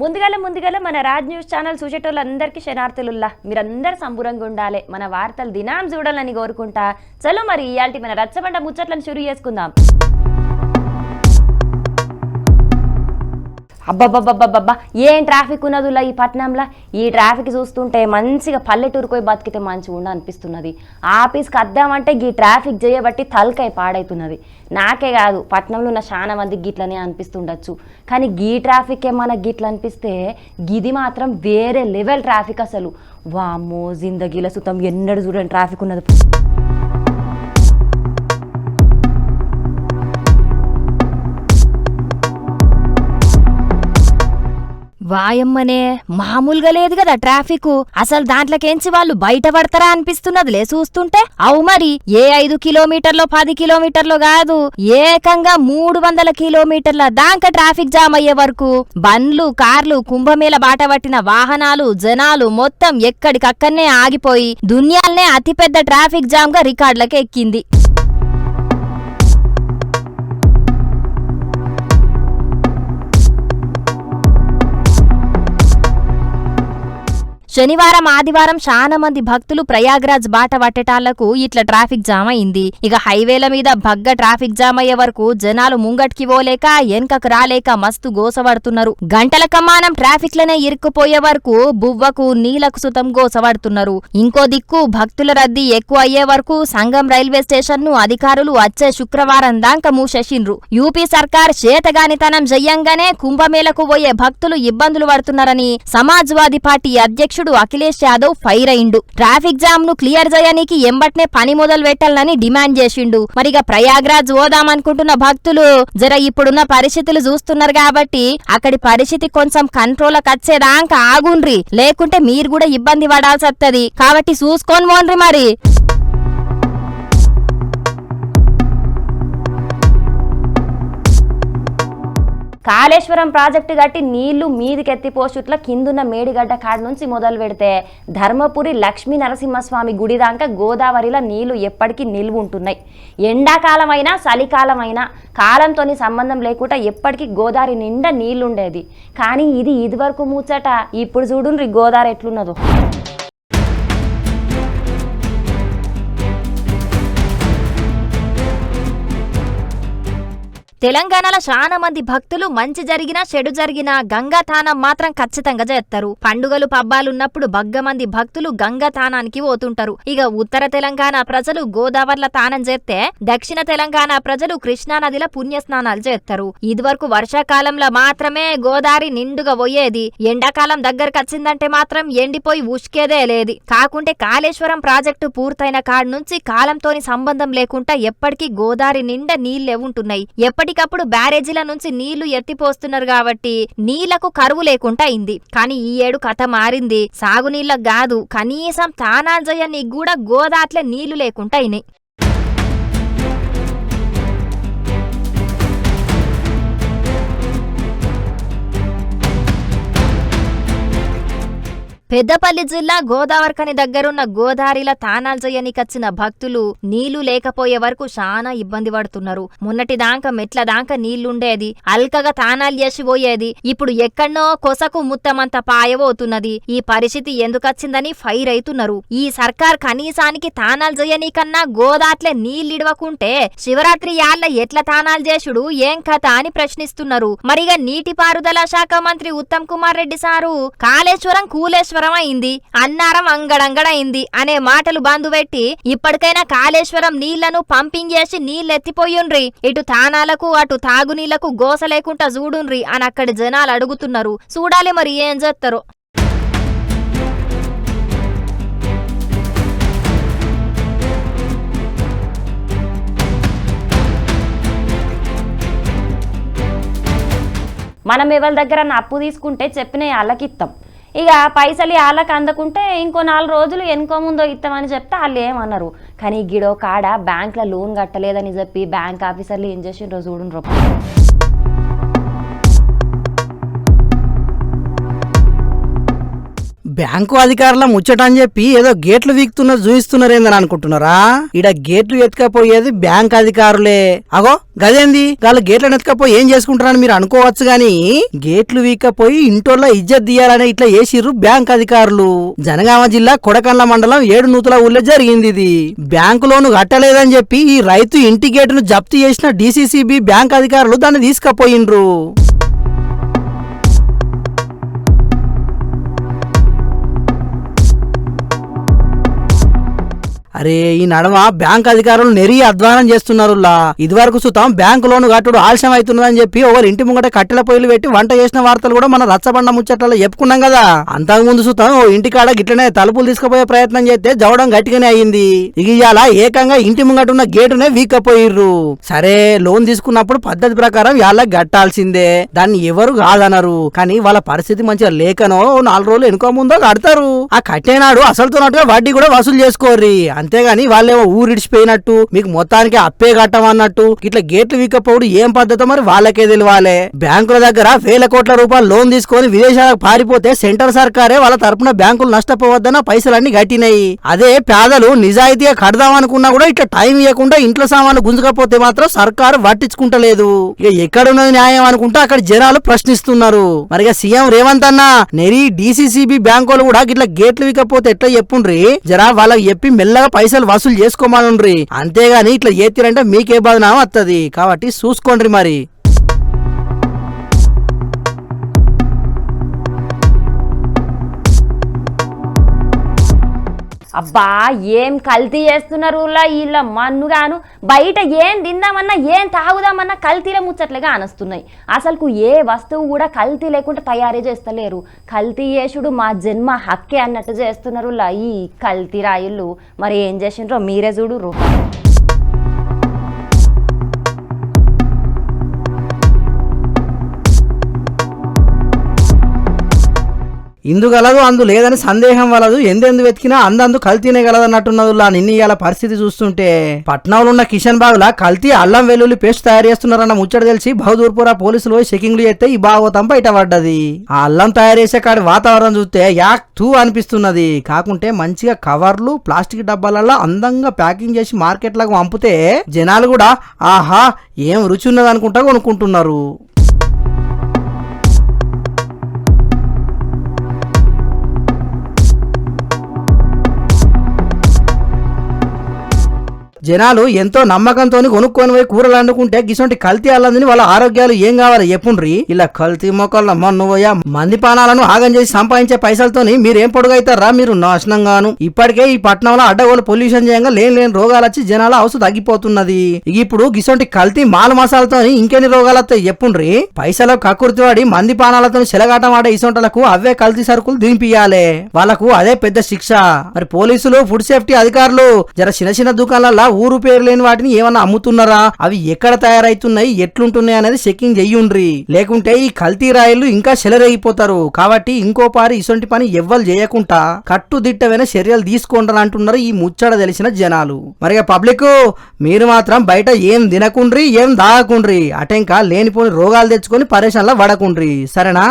ముందుగాల ముందుగాల మన రాజ్ న్యూస్ ఛానల్ చూసేటోళ్ళందరికీ శనార్థులుల్లా మీరందరూ సంబురంగా ఉండాలి. మన వార్తలు దినాం చూడాలని కోరుకుంటా. చలో మరి ఇయాల్టి మన రచ్చబండ ముచ్చట్లను షురు చేసుకుందాం. అబ్బబ్బబ్బబ్బబ్బా ఏం ట్రాఫిక్ ఉన్నదిలా ఈ పట్నంలో? ఈ ట్రాఫిక్ చూస్తుంటే మంచిగా పల్లెటూరుకు పోయి బతికితే మంచిగా ఉండ అనిపిస్తున్నది ఆఫీస్కి అద్దామంటే ఈ ట్రాఫిక్ చేయబట్టి తలకాయ పాడైతున్నది. నాకే కాదు పట్నంలో ఉన్న చాలా మంది గిట్లనే అనిపిస్తుండొచ్చు. కానీ గీ ట్రాఫిక్ ఏమైనా గిట్ల అనిపిస్తే గిది మాత్రం వేరే లెవెల్ ట్రాఫిక్ అసలు. వామ్మో జిందగీల సుతం ఎన్నడూ చూడండి ట్రాఫిక్ ఉన్నది. వాయమ్మనే మామూలుగా లేదు కదా ట్రాఫిక్. అసలు దాంట్లోకేంచి వాళ్ళు బయట పడతారా అనిపిస్తున్నదిలే చూస్తుంటే? అవు మరి ఏ ఐదు కిలోమీటర్లో పది కిలోమీటర్లో కాదు ఏకంగా మూడు వందల కిలోమీటర్ల దాకా ట్రాఫిక్ జామ్ అయ్యే వరకు బండ్లు కార్లు కుంభమేళ బాట పట్టిన వాహనాలు జనాలు మొత్తం ఎక్కడికక్కడనే ఆగిపోయి దునియాల్నే అతిపెద్ద ట్రాఫిక్ జామ్గా రికార్డులకు ఎక్కింది. శనివారం ఆదివారం చాలా మంది భక్తులు ప్రయాగ్రాజ్ బాట పట్టేటాళ్ళకు ఇట్లా ట్రాఫిక్ జామ్ అయింది. ఇక హైవేల మీద భగ్గ ట్రాఫిక్ జామ్ అయ్యే వరకు జనాలు ముంగట్కి పోలేక వెనకకు రాలేక మస్తు గోసపడుతున్నారు. గంటల కమానం ట్రాఫిక్ లనే ఇరుక్కుపోయే వరకు బువ్వకు నీలకు సుతం గోసపడుతున్నారు. ఇంకో దిక్కు భక్తుల రద్దీ ఎక్కువ అయ్యే వరకు సంగం రైల్వే స్టేషన్ను అధికారులు వచ్చే శుక్రవారం దాకా మూసేసిండ్రు. యూపీ సర్కార్ చేతగానితనం చెయ్యంగానే కుంభమేళకు పోయే భక్తులు ఇబ్బందులు పడుతున్నారని సమాజ్వాదీ పార్టీ అధ్యక్షుడు అఖిలేష్ యాదవ్ ఫైర్ అయిండు. ట్రాఫిక్ జామ్ను క్లియర్ చేయనీకి ఎంబట్నే పని మొదలు పెట్టాలని డిమాండ్ చేసిండు. మరిగా ప్రయాగ్రాజ్ పోదామనుకుంటున్న భక్తులు జర ఇప్పుడున్న పరిస్థితులు చూస్తున్నారు కాబట్టి అక్కడి పరిస్థితి కొంచెం కంట్రోల్ వచ్చేదాకా ఆగుండ్రి. లేకుంటే మీరు కూడా ఇబ్బంది పడాల్సి వస్తుంది కాబట్టి చూసుకొని పోన్రి మరి. కాళేశ్వరం ప్రాజెక్టు కట్టి నీళ్ళు మీదికెత్తి పోషుట్ల కిందున్న మేడిగడ్డ కాడ నుంచి మొదలు పెడితే ధర్మపురి లక్ష్మీ నరసింహస్వామి గుడి దాకా గోదావరిలో నీళ్ళు ఎప్పటికీ నిల్వ ఉంటున్నాయి ఎండాకాలమైనా చలికాలమైనా కాలంతో సంబంధం లేకుండా ఎప్పటికీ గోదావరి నిండా నీళ్ళుండేది. కానీ ఇది ఇదివరకు ముచ్చట. ఇప్పుడు చూడుండ్రి గోదావరి ఎట్లున్నదో. తెలంగాణలో చాలా మంది భక్తులు మంచి జరిగినా చెడు జరిగినా గంగాతానం మాత్రం ఖచ్చితంగా చేస్తారు. పండుగలు పబ్బాలున్నప్పుడు బగ్గ మంది భక్తులు గంగాతానానికి పోతుంటారు. ఇక ఉత్తర తెలంగాణ ప్రజలు గోదావరిల తానం చేస్తే దక్షిణ తెలంగాణ ప్రజలు కృష్ణా పుణ్యస్నానాలు పుణ్య స్నానాలు చేస్తారు. ఇదివరకు వర్షాకాలంలో మాత్రమే గోదావరి నిండుగా పోయేది. ఎండాకాలం దగ్గరకు వచ్చిందంటే మాత్రం ఎండిపోయి ఉష్కేదే లేది. కాకుంటే కాళేశ్వరం ప్రాజెక్టు పూర్తయిన కాడ నుంచి కాలంతోని సంబంధం లేకుండా ఎప్పటికీ గోదావరి నిండా నీళ్ళే ఉంటున్నాయి. ఎప్పటి ఎప్పటికప్పుడు బ్యారేజీల నుంచి నీళ్ళు ఎత్తిపోస్తున్నారు కాబట్టి నీళ్ళకు కరువు లేకుండా అయింది. కానీ ఈ ఏడు కథ మారింది. సాగునీళ్ళకు కాదు కనీసం తానాజయానికి కూడా గోదాట్లే నీళ్ళు లేకుండా అయినాయి. పెద్దపల్లి జిల్లా గోదావరికని దగ్గరున్న గోదారిల తానాలు చేయనికచ్చిన భక్తులు నీళ్ళు లేకపోయే వరకు చాలా ఇబ్బంది పడుతున్నారు. మొన్నటిదాకా మెట్ల దాకా నీళ్ళుండేది. అల్కగా తానాలు చేసి పోయేది. ఇప్పుడు ఎక్కడనో కొసకు ముత్తమంత పాయబోతున్నది. ఈ పరిస్థితి ఎందుకచ్చిందని ఫైర్ అవుతున్నారు ఈ సర్కార్ కనీసానికి తానాలు చేయనీకన్నా గోదాట్లే నీళ్ళిడవకుంటే శివరాత్రి యాళ్ళ ఎట్ల తానాలు చేసుడు ఏం కథ అని ప్రశ్నిస్తున్నారు. మరిగా నీటిపారుదల శాఖ మంత్రి ఉత్తమ్ కుమార్ రెడ్డి సారు కాళేశ్వరం కూలేశ్వరం అయింది అన్నారం అంగడంగడైంది అనే మాటలు బంధుపెట్టి ఇప్పటికైనా కాళేశ్వరం నీళ్ళను పంపింగ్ చేసి నీళ్ళెత్తిపోయుండ్రి. ఇటు తానాలకు అటు తాగునీళ్ళకు గోస లేకుండా చూడుండ్రి అని అక్కడి జనాలు అడుగుతున్నారు. చూడాలి మరి ఏం చేస్తారు మనం ఎవరి దగ్గర అప్పు తీసుకుంటే చెప్పిన వాళ్ళకి ఇస్తాం ఇక పైసలు వాళ్ళకి అందకుంటే ఇంకో నాలుగు రోజులు ఎనుకో ముందో ఇస్తామని చెప్తే వాళ్ళు ఏమన్నారు కానీ గిడో కాడ బ్యాంక్లో లోన్ కట్టలేదని చెప్పి బ్యాంక్ ఆఫీసర్లు ఏం చేసిండ్రో రూపాయలు బ్యాంకు అధికారుల ముచ్చట అని చెప్పి ఏదో గేట్లు వీక్తున్న చూయిస్తున్నారేందని అనుకుంటున్నారా? ఇడ గేట్లు ఎత్తుకపోయేది బ్యాంక్ అధికారులే. అగో గదేంది? వాళ్ళు గేట్లను ఎత్తుకపోయి ఏం చేసుకుంటారని మీరు అనుకోవచ్చు గాని గేట్లు వీక్కపోయి ఇంటోళ్ళ ఇజ్జత్ తీయాలని ఇట్లా వేసిర్రు బ్యాంక్ అధికారులు. జనగామ జిల్లా కొడకండ్ల మండలం ఏడు నూతుల ఊళ్ళో జరిగింది ఇది. బ్యాంకు లోను కట్టలేదని చెప్పి ఈ రైతు ఇంటి గేటును జప్తు చేసిన డిసిసిబి బ్యాంక్ అధికారులు దాన్ని తీసుకపోయిండ్రు. అరే ఈ నడమ బ్యాంక్ అధికారులు నెరి అధ్వానం చేస్తున్నారులా ఇదివరకు సుతం బ్యాంకు లోను కట్టుడు ఆలస్యం అవుతున్నదని చెప్పి ఒకరు ఇంటి ముంగట కట్టెల పొయ్యిలు పెట్టి వంట చేసిన వార్తలు కూడా మన రచ్చబండ ముచ్చట్లలో చెప్పుకున్నాం కదా. అంతకు ముందు సుతం ఓ ఇంటి కాడ గిట్లనే తలుపులు తీసుకుపోయే ప్రయత్నం చేస్తే జవడం గట్టిగానే అయింది. ఇక ఇవాళ ఏకంగా ఇంటి ముంగట ఉన్న గేటునే వీక్కపోయిర్రు. సరే లోన్ తీసుకున్నప్పుడు పద్ధతి ప్రకారం వాళ్ళ గట్టాల్సిందే. దాన్ని ఎవరు కాదనరు. కానీ వాళ్ళ పరిస్థితి మంచిగా లేకనో నాలుగు రోజులు వెనుక ముందో కడతారు. ఆ కట్టేనాడు అసలుతోనట్టుగా వడ్డీ కూడా వసూలు చేసుకోర్రి. అంతేగాని వాళ్ళేమో ఊరిడిచిపోయినట్టు మీకు మొత్తానికి అప్పే కట్టమన్నట్టు ఇట్లా గేట్లు వీకపోవడం ఏం పద్ధతి మరి వాళ్ళకే తెలియాలి బ్యాంకుల దగ్గర వేల కోట్ల రూపాయలు లోన్ తీసుకొని విదేశాలకు పారిపోతే సెంట్రల్ సర్కారే వాళ్ళ తరపున బ్యాంకులు నష్టపోవద్దన్న పైసలన్నీ గట్టినాయి. అదే పేదలు నిజాయితీగా కడదాం అనుకున్నా కూడా ఇట్లా టైం ఇవ్వకుండా ఇంట్లో సామాన్లు గుంజుకపోతే మాత్రం సర్కారు పట్టించుకుంటలేదు. ఇక ఎక్కడున్నది న్యాయం అనుకుంటే అక్కడ జనాలు ప్రశ్నిస్తున్నారు. మరి సీఎం రేవంత్ అన్న నెరి డిసిసిబి బ్యాంకులు కూడా ఇట్లా గేట్లు వికపోతే ఎట్లా చెప్పుండ్రి? జరా వాళ్ళకి చెప్పి మెల్లగా పైసలు వసూలు చేసుకోమనుండ్రి. అంతేగాని ఇట్లా చేతిరంటే మీకే బాధనా వత్తది కాబట్టి చూసుకోండి మరి. అబ్బా ఏం కల్తీ చేస్తున్నారు వీళ్ళ మన్నుగాను? బయట ఏం తిందామన్నా ఏం తాగుదామన్నా కల్తీలే ముచ్చట్లుగా అనస్తున్నాయి. అసలుకు ఏ వస్తువు కూడా కల్తీ లేకుండా తయారీ చేస్తలేరు. కల్తీ చేసుడు మా జన్మ హక్కే అన్నట్టు చేస్తున్నారు ఈ కల్తీ రాయుళ్ళు. మరి ఏం చేసిండ్రో మీరే చూడు ఇందుగలదు అందు లేదని సందేహం వలదు. ఎందెందు వెతికినా అందందు కల్తీనే గలదన్నట్టున్నదిలా నిన్న ఇవాళ పరిస్థితి చూస్తుంటే. పట్నంలో ఉన్న కిషన్ బాగులా కల్తీ అల్లం వెల్లుల్లి పేస్ట్ తయారు చేస్తున్నారన్న ముచ్చట తెలిసి బహదూర్పుర పోలీసులు పోయి చెకింగ్లు చేస్తే ఈ భాగవతం బయటపడ్డది. ఆ అల్లం తయారు చేసే కాడి వాతావరణం చూస్తే యాక్ టూ అనిపిస్తున్నది. కాకుంటే మంచిగా కవర్లు ప్లాస్టిక్ డబ్బాలలో అందంగా ప్యాకింగ్ చేసి మార్కెట్లకు పంపితే జనాలు కూడా ఆహా ఏం రుచి ఉన్నదనుకుంటా కొనుక్కుంటున్నారు. జనాలు ఎంతో నమ్మకంతో కొనుక్కొని పోయి కూరలు వండుకుంటే గిసొంటి కల్తీ అల్లందని వాళ్ళ ఆరోగ్యాలు ఏం కావాలి ఎప్పుండ్రి ఇలా కల్తీ మొక్కల మన్నువయ్యా మంది పానాలను ఆగం చేసి సంపాదించే పైసలతోని మీరేం పొడుగైతారా మీరు నాశనం గాను ఇప్పటికే ఈ పట్టణంలో అడ్డగోలు పొల్యూషన్ చేయంగా లేని లేని రోగాలు వచ్చి జనాల అవసరం తగ్గిపోతున్నది. ఇప్పుడు గిసొంటి కల్తీ మాల మసాలతోని ఇంకెన్ని రోగాలు వస్తాయి చెప్పుండ్రి? పైసలో కక్కుర్తి వాడి మంది పానాలతో చెలగాటం ఆడే ఇసొంటలకు అవే కల్తీ సరుకులు దింపియాలే. వాళ్ళకు అదే పెద్ద శిక్ష. మరి పోలీసులు ఫుడ్ సేఫ్టీ అధికారులు జర చిన్న చిన్న దుకాణాల ఊరు పేరు లేని వాటిని ఏమన్నా అమ్ముతున్నారా? అవి ఎక్కడ తయారైతున్నాయి? ఎట్లుంటున్నాయి అనేది చెకింగ్ చెయ్యుండ్రి లేకుంటే ఈ కల్తీ రాయిలు ఇంకా చెలరేగిపోతారు. కాబట్టి ఇంకో పారి ఇసొంటి పని ఎవ్వరు చేయకుండా కట్టుదిట్టమైన చర్యలు తీసుకోండి అంటున్నారు ఈ ముచ్చట తెలిసిన జనాలు. మరి పబ్లిక్ మీరు మాత్రం బయట ఏం తినకుండ్రి ఏం దాగకుండ్రి అటెంకా లేనిపోని రోగాలు తెచ్చుకొని పరేషాన్లో పడకుండ్రి. సరేనా?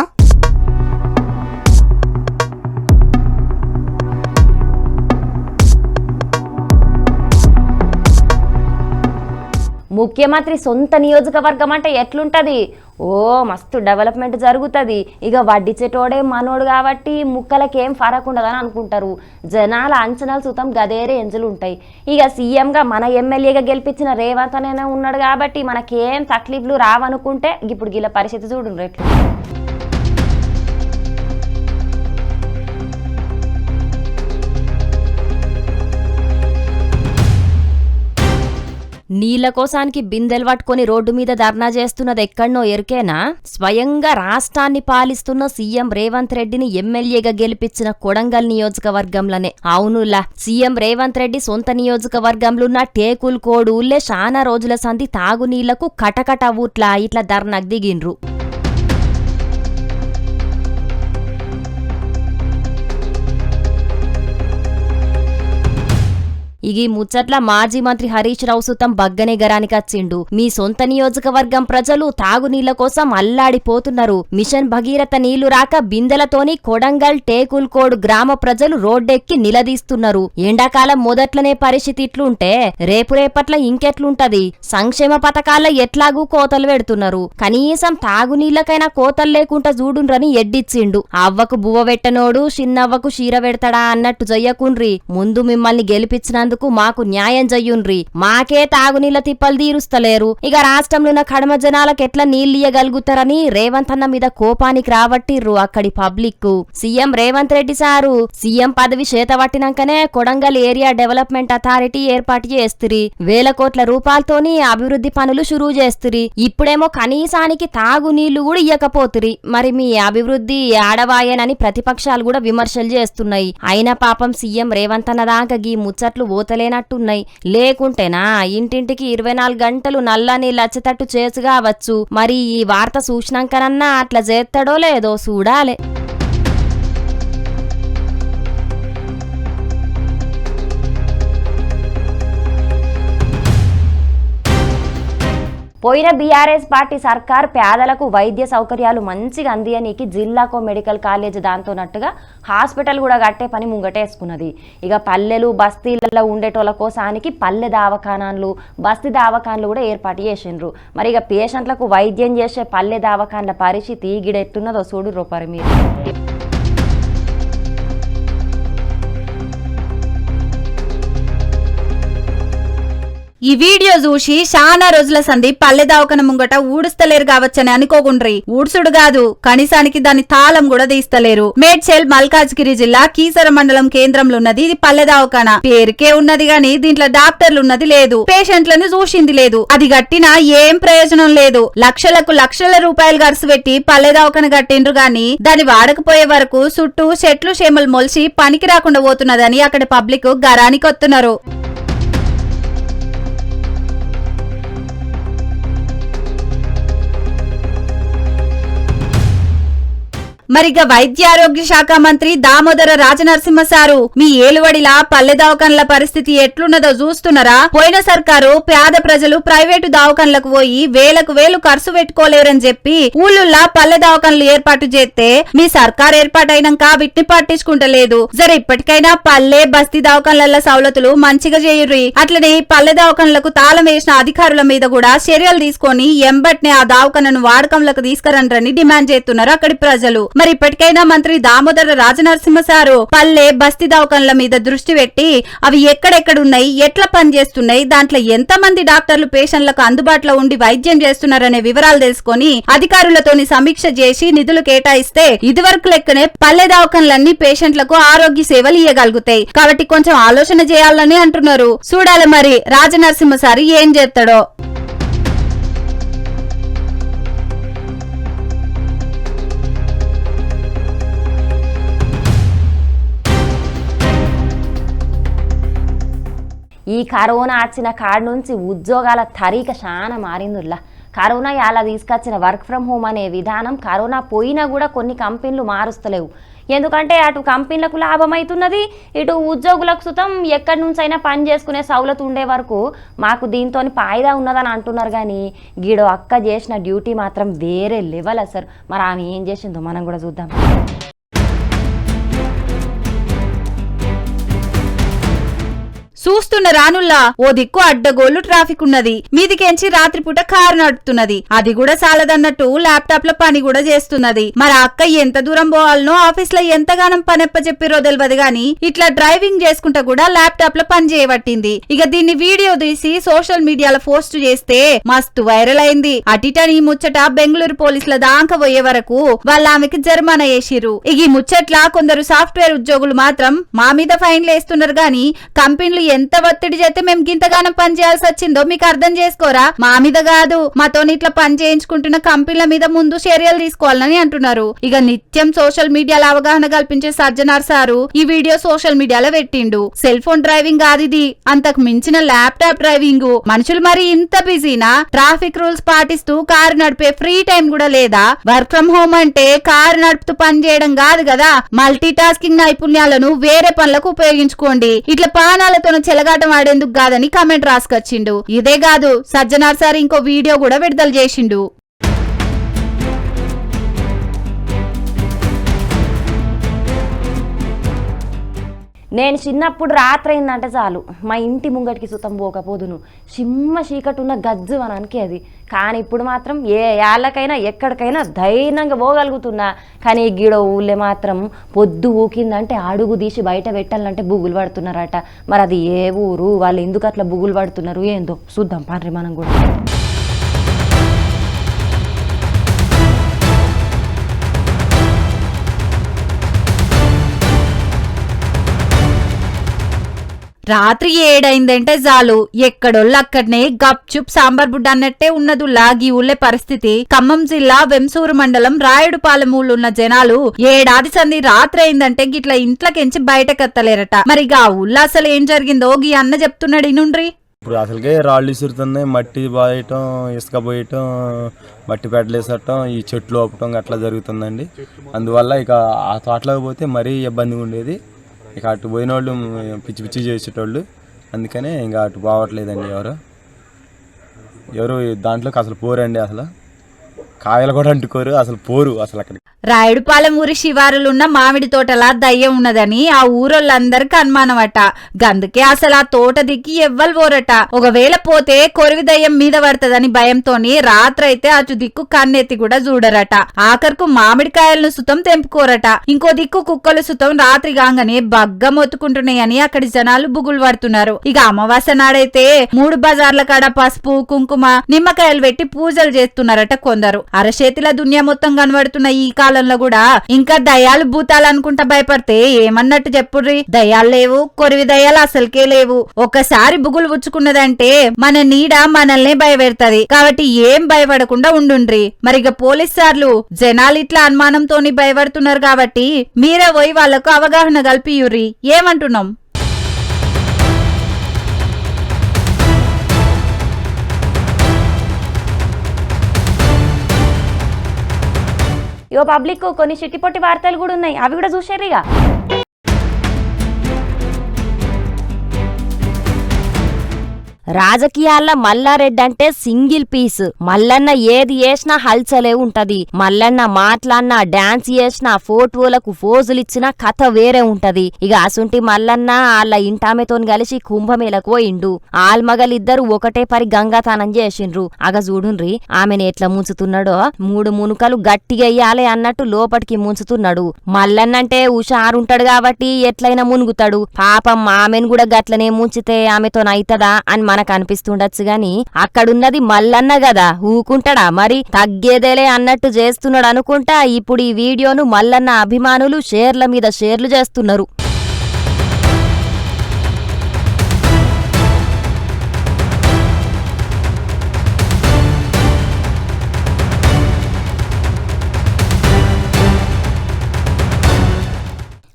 ముఖ్యమంత్రి సొంత నియోజకవర్గం అంటే ఎట్లుంటది? ఓ మస్తు డెవలప్మెంట్ జరుగుతుంది. ఇక వడ్డిచ్చేటోడే మనోడు కాబట్టి ముక్కలకేం ఫరక్ ఉండదని అనుకుంటారు. జనాల అంచనాలు సుతం గదేరే ఎంజలు ఉంటాయి ఇక సీఎంగా మన ఎమ్మెల్యేగా గెలిపించిన రేవంత్ అనే ఉన్నాడు కాబట్టి మనకేం తక్లీఫ్లు రావనుకుంటే ఇప్పుడు గిల పరిస్థితి చూడు రేట్లు నీళ్ళ కోసానికి బిందెలు రోడ్డు మీద ధర్నా చేస్తున్నది ఎక్కడనో ఎరికేనా? స్వయంగా రాష్ట్రాన్ని పాలిస్తున్న సీఎం రేవంత్ రెడ్డిని ఎమ్మెల్యేగా గెలిపించిన కొడంగల్ నియోజకవర్గంలోనే. అవునులా సీఎం రేవంత్ రెడ్డి సొంత నియోజకవర్గంలో టేకుల్ కోడు ఊళ్ళే చాలా రోజుల సంధి తాగునీళ్ళకు కటకట ఊట్లా ఇట్లా ధర్నాకు దిగిండ్రు. ఈ ముచ్చట్ల మాజీ మంత్రి హరీష్ రావు సుతం బగ్గనే గరానికి వచ్చిండు. మీ సొంత నియోజకవర్గం ప్రజలు తాగునీళ్ళ కోసం అల్లాడిపోతున్నారు. మిషన్ భగీరథ నీళ్ళు రాక బిందెలతోని కొడంగల్ టేకుల్కోడ్ గ్రామ ప్రజలు రోడ్డెక్కి నిలదీస్తున్నారు. ఎండాకాలం మొదట్లనే పరిస్థితి ఇట్లుంటే రేపు రేపట్ల ఇంకెట్లుంటది? సంక్షేమ పథకాల ఎట్లాగూ కోతలు పెడుతున్నారు. కనీసం తాగునీళ్ళకైనా కోతలు లేకుండా చూడుండ్రని ఎడ్డిచ్చిండు. అవ్వకు బువ్వ పెట్టనోడు చిన్నవ్వకు చీర పెడతాడా అన్నట్టు జయ్యకుండ్రి. ముందు మిమ్మల్ని గెలిపించినందుకు మాకు న్యాయం జయ్యుండ్రి. మాకే తాగునీళ్ళ తిప్పలు తీరుస్తలేరు. ఇక రాష్ట్రంలోన కడమ జనాలకు ఎట్లా నీళ్ళియ్యగలుగుతారని రేవంత్ అన్న మీద కోపానికి రావట్టిర్రు అక్కడి public. CM Revanth Reddy sir CM పదవి చేతబట్టినాకనే కొడంగల్ ఏరియా డెవలప్మెంట్ అథారిటీ ఏర్పాటు చేస్తురి. వేల కోట్ల రూపాయలతోని అభివృద్ధి పనులు షురూ చేస్తురి. ఇప్పుడేమో కనీసానికి తాగునీళ్ళు కూడా ఇయ్యకపోతురి. మరి మీ అభివృద్ధి ఆడవాయేనని ప్రతిపక్షాలు కూడా విమర్శలు చేస్తున్నాయి. అయినా పాపం సీఎం రేవంత్ అన్న దాకా గీ ముచ్చట్లు పోతలేనట్టున్నాయి లేకుంటేనా ఇంటింటికి ఇరవై నాలుగు గంటలు నల్లని లచ్చతట్టు చేసుగా చేసుగావచ్చు. మరి ఈ వార్త చూసినాకనన్నా అట్లా చేస్తాడో లేదో చూడాలే. పోయిన బీఆర్ఎస్ పార్టీ సర్కార్ పేదలకు వైద్య సౌకర్యాలు మంచిగా అందియనీకి జిల్లాకో మెడికల్ కాలేజ్ దాంతోనట్టుగా హాస్పిటల్ కూడా కట్టే పని ముంగటేసుకున్నది. ఇక పల్లెలు బస్తీలలో ఉండేటోళ్ళ కోసానికి పల్లె దావఖానాలు బస్తీ దావఖాన్లు కూడా ఏర్పాటు చేసిండ్రు. మరి ఇక పేషెంట్లకు వైద్యం చేసే పల్లె దావఖాన్ల పరిస్థితి గిడెట్టున్నదో చూడు రూపారు మీరు ఈ వీడియో చూసి చాలా రోజుల సంది పల్లె దవాఖాన ముంగట ఊడుస్తలేరు కావచ్చని అనుకోకుండ్రి. ఊడ్సుడు కాదు కనీసానికి దాని తాళం కూడా తీస్తలేరు. మేడ్చేల్ మల్కాజ్గిరి జిల్లా కీసర మండలం కేంద్రంలో ఉన్నది ఇది పల్లె దవాఖాన పేరుకే ఉన్నది గాని దీంట్లో డాక్టర్లు ఉన్నది లేదు. పేషెంట్లను చూసింది లేదు. అది కట్టినా ఏం ప్రయోజనం లేదు. లక్షలకు లక్షల రూపాయలు ఖర్చు పెట్టి పల్లె దవాఖాన కట్టిండ్రు గాని దాన్ని వాడకపోయే వరకు చుట్టూ చెట్లు చేమలు మొలిచి పనికి రాకుండా పోతున్నదని అక్కడ పబ్లిక్ గరానికి వస్తున్నారు మరిగా వైద్య ఆరోగ్య శాఖ మంత్రి దామోదర రాజనరసింహ సారు మీ ఏలువడిలా పల్లె దవాఖాన్ల పరిస్థితి ఎట్లున్నదో చూస్తున్నారా? పోయిన సర్కారు పేద ప్రజలు ప్రైవేటు దవాఖాన్లకు పోయి వేలకు వేలు ఖర్చు పెట్టుకోలేరని చెప్పి ఊళ్ళుల్లా పల్లె దవాఖాన్లు ఏర్పాటు చేస్తే మీ సర్కార్ ఏర్పాటైనాక వీటిని పట్టించుకుంటలేదు. జర ఇప్పటికైనా పల్లె బస్తీ దవాఖాన్ల సౌలతులు మంచిగా చేయుర్రి. అట్లనే పల్లె దవాఖాన్లకు తాళం వేసిన అధికారుల మీద కూడా చర్యలు తీసుకొని ఎంబట్నే ఆ దవాఖానను వాడకంలోకి తీసుకురండి డిమాండ్ చేస్తున్నారు అక్కడి ప్రజలు. మరి ఇప్పటికైనా మంత్రి దామోదర రాజనరసింహ సారు పల్లె బస్తీ దవకంల మీద దృష్టి పెట్టి అవి ఎక్కడెక్కడున్నాయి ఎట్లా పనిచేస్తున్నాయి దాంట్లో ఎంత మంది డాక్టర్లు పేషెంట్లకు అందుబాటులో ఉండి వైద్యం చేస్తున్నారనే వివరాలు తెలుసుకొని అధికారులతోని సమీక్ష చేసి నిధులు కేటాయిస్తే ఇదివరకు లెక్కనే పల్లె దవకంలన్నీ పేషెంట్లకు ఆరోగ్య సేవలు ఇవ్వగలుగుతాయి కాబట్టి కొంచెం ఆలోచన చేయాలని అంటున్నారు. చూడాలి మరి రాజనరసింహ సారి ఏం చేస్తాడో. ఈ కరోనా వచ్చిన కాడ నుంచి ఉద్యోగాల తరీక చాలా మారిందిలా కరోనా ఇలా తీసుకొచ్చిన వర్క్ ఫ్రమ్ హోమ్ అనే విధానం కరోనా పోయినా కూడా కొన్ని కంపెనీలు మారుస్తలేవు. ఎందుకంటే అటు కంపెనీలకు లాభం అవుతున్నది ఇటు ఉద్యోగులకు సుతం ఎక్కడి నుంచైనా పని చేసుకునే సౌలత ఉండే వరకు మాకు దీంతో పాయిదా ఉన్నదని అంటున్నారు కానీ గీడో అక్క చేసిన డ్యూటీ మాత్రం వేరే లెవెల్ అసలు. మరి ఆమె ఏం చేసిందో మనం కూడా చూద్దాం. చూస్తున్న రానుల్లా ఓ దిక్కు అడ్డగోలు ట్రాఫిక్ ఉన్నది. మీదికెంచి రాత్రిపూట కారు నడుపుతున్నది. అది కూడా చాలదన్నట్టు ల్యాప్టాప్లో పని కూడా చేస్తున్నది. మరి అక్క ఎంత దూరం పోవాలనో ఆఫీస్లో ఎంతగానం పనెప్ప చెప్పిరో తెలియదు గాని ఇట్లా డ్రైవింగ్ చేసుకుంటా కూడా ల్యాప్టాప్లో పని చేయబట్టింది. ఇక దీన్ని వీడియో తీసి సోషల్ మీడియాలో పోస్ట్ చేస్తే మస్తు వైరల్ అయింది. అటిటని ముచ్చట బెంగళూరు పోలీసుల దాంక పోయే వరకు వాళ్ళ ఆమెకి జరిమానా వేసిరు ఇక ఈ ముచ్చట్ల కొందరు సాఫ్ట్వేర్ ఉద్యోగులు మాత్రం మా మీద ఫైన్లు వేస్తున్నారు గాని కంపెనీలు ఎంత ఒత్తిడి చేస్తే మేము గింతగానం పని చేయాల్సి వచ్చిందో మీకు అర్థం చేసుకోరా? మా మీద కాదు మాతో ఇట్లా పని చేయించుకుంటున్న కంపెనీల మీద ముందు చర్యలు తీసుకోవాలని అంటున్నారు. ఇక నిత్యం సోషల్ మీడియాలో అవగాహన కల్పించే సజ్జనార్ సారు ఈ వీడియో సోషల్ మీడియాలో పెట్టిండు. సెల్ ఫోన్ డ్రైవింగ్ కాదు ఇది. అంతకు మించిన ల్యాప్టాప్ డ్రైవింగ్. మనుషులు మరి ఇంత బిజీనా? ట్రాఫిక్ రూల్స్ పాటిస్తూ కారు నడిపే ఫ్రీ టైం కూడా లేదా? వర్క్ ఫ్రం హోమ్ అంటే కారు నడుపుతూ పని చేయడం కాదు కదా? మల్టీ టాస్కింగ్ నైపుణ్యాలను వేరే పనులకు ఉపయోగించుకోండి. ఇట్లా పానాలతో చెలగాటం ఆడేందుకు కాదని కామెంట్ రాసుకొచ్చిండు. ఇదే కాదు సజ్జనార్ సార్ ఇంకో వీడియో కూడా విడుదల చేసిండు. నేను చిన్నప్పుడు రాత్రి అయిందంటే చాలు. మా ఇంటి ముంగటికి సుతం పోకపోదును. చిమ్మ చీకటి ఉన్న గజ్జు అని అది. కానీ ఇప్పుడు మాత్రం ఏ ఏళ్ళకైనా ఎక్కడికైనా ధైర్యంగా పోగలుగుతున్నా. కానీ ఈ గీడ ఊళ్ళే మాత్రం పొద్దు ఊకిందంటే అడుగు తీసి బయట పెట్టాలంటే బుగులు పడుతున్నారట. మరి అది ఏ ఊరు? వాళ్ళు ఎందుకు అట్లా బుగులు పడుతున్నారు? ఏందో చూద్దాం పండ్రి మనం కూడా. రాత్రి ఏడైందంటే చాలు. ఎక్కడోళ్ళు అక్కడనే సాంబార్ బుడ్డ అన్నట్టే ఉన్నదు లాగి ఊళ్ళే పరిస్థితి. ఖమ్మం జిల్లా వెంసూరు మండలం రాయుడుపాలెం ఊళ్ళో ఉన్న జనాలు ఏడాది సంది రాత్రి అయిందంటే గిట్ల ఇంట్లోకెంచి బయటకెత్తలేరట. మరి గా ఊళ్ళో అసలు ఏం జరిగిందో గీ అన్న చెప్తున్నాడు ఇనుండ్రి. ఇప్పుడు అసలుకే రాళ్ళు ఇసురుతున్నాయి. మట్టి పోయటం ఇసుక పోయటం మట్టి పెట్టలేసటం ఈ చెట్లు ఒప్పటం అట్లా జరుగుతుందండి. అందువల్ల ఇక ఆ తోటలోకి పోతే మరీ ఇబ్బందిగా ఉండేది. ఇక అటు పోయిన వాళ్ళు పిచ్చి పిచ్చి చేసేటోళ్ళు. అందుకనే ఇంకా అటు పోవట్లేదండి ఎవరు. ఎవరు దాంట్లోకి అసలు పోరండి అసలు. కాయలు కూడా అంటుకోరు అసలు పోరు అసలు అక్కడ రాయుడుపాలెం ఊరి శివారులున్న మామిడి తోటలా దయ్యం ఉన్నదని ఆ ఊరోళ్ళందరికి అనుమానమట. గందుకే అసలు ఆ తోట దిక్కి ఎవ్వరు పోరట. ఒకవేళ పోతే కొరివి దయ్యం మీద పడుతుందని భయంతోని రాత్రైతే అటు దిక్కు కన్నెత్తి కూడా చూడరట. ఆఖరుకు మామిడికాయలను సుతం తెంపుకోరట. ఇంకో దిక్కు కుక్కలు సుతం రాత్రి కాగానే బగ్గ మొత్తుకుంటున్నాయని అక్కడి జనాలు బుగులు పడుతున్నారు ఇక అమావాస్య నాడైతే మూడు బజార్ల కాడ పసుపు కుంకుమ నిమ్మకాయలు పెట్టి పూజలు చేస్తున్నారట కొందరు. అరచేతిల దునియా మొత్తం కనబడుతున్న ఈ కాలంలో కూడా ఇంకా దయాలు భూతాలు అనుకుంటా భయపడితే ఏమన్నట్టు చెప్పుర్రి? దయాలు లేవు కొరివి దయాలు అసలుకే లేవు. ఒక్కసారి బుగులు పుచ్చుకున్నదంటే మన నీడ మనల్నే భయపెడతది. కాబట్టి ఏం భయపడకుండా ఉండుండ్రి. మరిగ పోలీస్ సార్లు జనాలు ఇట్లా అనుమానంతోని భయపడుతున్నారు కాబట్టి మీరే పోయి వాళ్ళకు అవగాహన కల్పియుర్రి. ఏమంటున్నాం? ఇగో పబ్లిక్ కొన్ని చిట్టిపొట్టి వార్తలు కూడా ఉన్నాయి అవి కూడా చూసారు ఇక రాజకీయాల్లో మల్లారెడ్డి అంటే సింగిల్ పీస్. మల్లన్న ఏది చేసినా హల్చలే ఉంటది. మల్లన్న మాట్లాడినా డాన్స్ చేసినా ఫోటోలకు ఫోజులు ఇచ్చినా కథ వేరే ఉంటది. ఇక అసుంటి మల్లన్న వాళ్ళ ఇంటామెతో కలిసి కుంభమేళకు పోయిండు. ఆల్మగలిద్దరు ఒకటే పరి గంగాతానం చేసిండ్రు. అగ చూడుండ్రి ఆమెను ఎట్లా ముంచుతున్నాడో? మూడు మునుకలు గట్టిగయ్యాలి అన్నట్టు లోపటికి ముంచుతున్నాడు. మల్లన్నంటే హుషారుంటాడు కాబట్టి ఎట్లయినా మునుగుతాడు. పాపం ఆమెను కూడా గట్లనే ముంచితే ఆమెతో అయితదా అని మనకు అనిపిస్తుండొచ్చు గాని అక్కడున్నది మల్లన్న గదా ఊకుంటాడా? మరి తగ్గేదేలే అన్నట్టు చేస్తున్నాడు అనుకుంటా ఇప్పుడు ఈ వీడియోను మల్లన్న అభిమానులు షేర్ల మీద షేర్లు చేస్తున్నారు.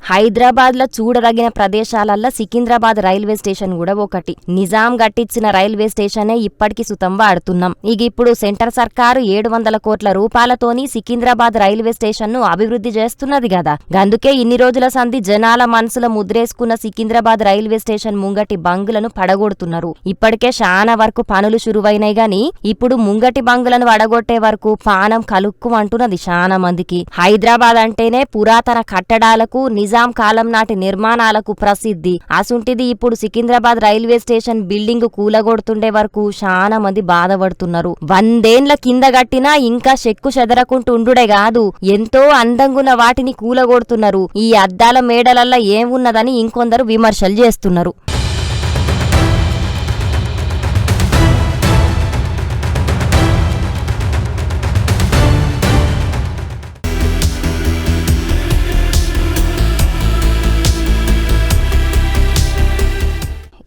హైదరాబాద్లో చూడదగిన ప్రదేశాలల్లో సికింద్రాబాద్ రైల్వే స్టేషన్ కూడా ఒకటి. నిజాం గట్టించిన రైల్వే స్టేషనే ఇప్పటికి సుతం వాడుతున్నాం. ఇక ఇప్పుడు సెంటర్ సర్కారు ఏడు వందల కోట్ల రూపాయలతోని సికింద్రాబాద్ రైల్వే స్టేషన్ను అభివృద్ధి చేస్తున్నది కదా గందుకే ఇన్ని రోజుల సంధి జనాల మనసుల ముద్రేసుకున్న సికింద్రాబాద్ రైల్వే స్టేషన్ ముంగటి బంగులను పడగొడుతున్నారు. ఇప్పటికే చాలా వరకు పనులు శురువైనాయి గాని ఇప్పుడు ముంగటి బంగులను పడగొట్టే వరకు పానం కలుక్కు అంటున్నది చాలా మందికి. హైదరాబాద్ అంటేనే పురాతన కట్టడాలకు నిజ కాలం నాటి నిర్మాణాలకు ప్రసిద్ధి. అసుంటిది ఇప్పుడు సికింద్రాబాద్ రైల్వే స్టేషన్ బిల్డింగ్ కూలగొడుతుండే వరకు చాలా మంది బాధపడుతున్నారు. వందేండ్ల కింద గట్టినా ఇంకా చెక్కు చెదరకుంటుండుడే కాదు. ఎంతో అందంగున్న వాటిని కూలగొడుతున్నారు. ఈ అద్దాల మేడలల్లా ఏమున్నదని ఇంకొందరు విమర్శలు చేస్తున్నారు.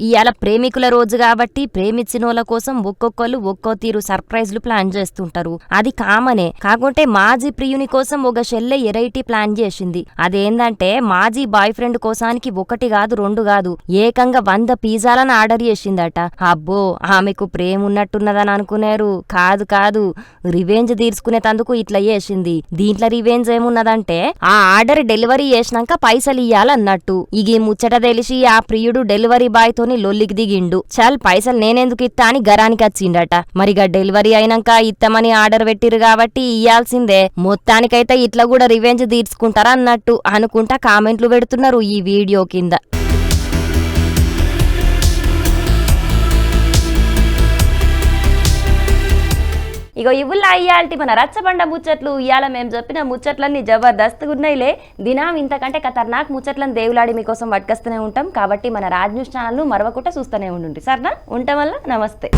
ఇవాళ ప్రేమికుల రోజు కాబట్టి ప్రేమించినోళ్ళ కోసం ఒక్కొక్కళ్ళు ఒక్కో తీరు సర్ప్రైజ్లు ప్లాన్ చేస్తుంటారు. అది కామనే. కాకుంటే మాజీ ప్రియుని కోసం ఒక షెల్లె ఎరైటీ ప్లాన్ చేసింది. అదేందంటే మాజీ బాయ్ ఫ్రెండ్ కోసానికి ఒకటి కాదు రెండు కాదు ఏకంగా వంద పిజ్జాలను ఆర్డర్ చేసిందట. అబ్బో ఆమెకు ప్రేమ ఉన్నట్టున్నదని అనుకున్నారు కాదు కాదు రివెంజ్ తీర్చుకునేటందుకు ఇట్లా చేసింది. దీంట్లో రివెంజ్ ఏమున్నదంటే ఆ ఆర్డర్ డెలివరీ చేసినాక పైసలు ఇయ్యాలన్నట్టు ఇగి ముచ్చట తెలిసి ఆ ప్రియుడు డెలివరీ బాయ్ తోని లొల్లికి దిగిండు. చాల్ పైసలు నేనెందుకు ఇత్తా అని గరానికి వచ్చిండట మరిగా డెలివరీ అయినాక ఇత్తమని ఆర్డర్ పెట్టిరు కాబట్టి ఇయ్యాల్సిందే. మొత్తానికైతే ఇట్లా కూడా రివెంజ్ తీర్చుకుంటారా అన్నట్టు అనుకుంటా కామెంట్లు పెడుతున్నారు ఈ వీడియో కింద. ఇగో ఇవుల్లా ఇయ్యాలి మన రచ్చబండ ముచ్చట్లు ఇవాళ మేము చెప్పిన ముచ్చట్లన్నీ జబర్దస్త్గా ఉన్నాయిలే దినం ఇంతకంటే ఖతర్నాక్ ముచ్చట్లను దేవులాడి మీకోసం పట్టుకొస్తూనే ఉంటాం. కాబట్టి మన రాజ్ న్యూస్ ఛానల్ను మరవకుండా చూస్తూనే ఉండండి సర్నా? ఉండటం వల్ల నమస్తే.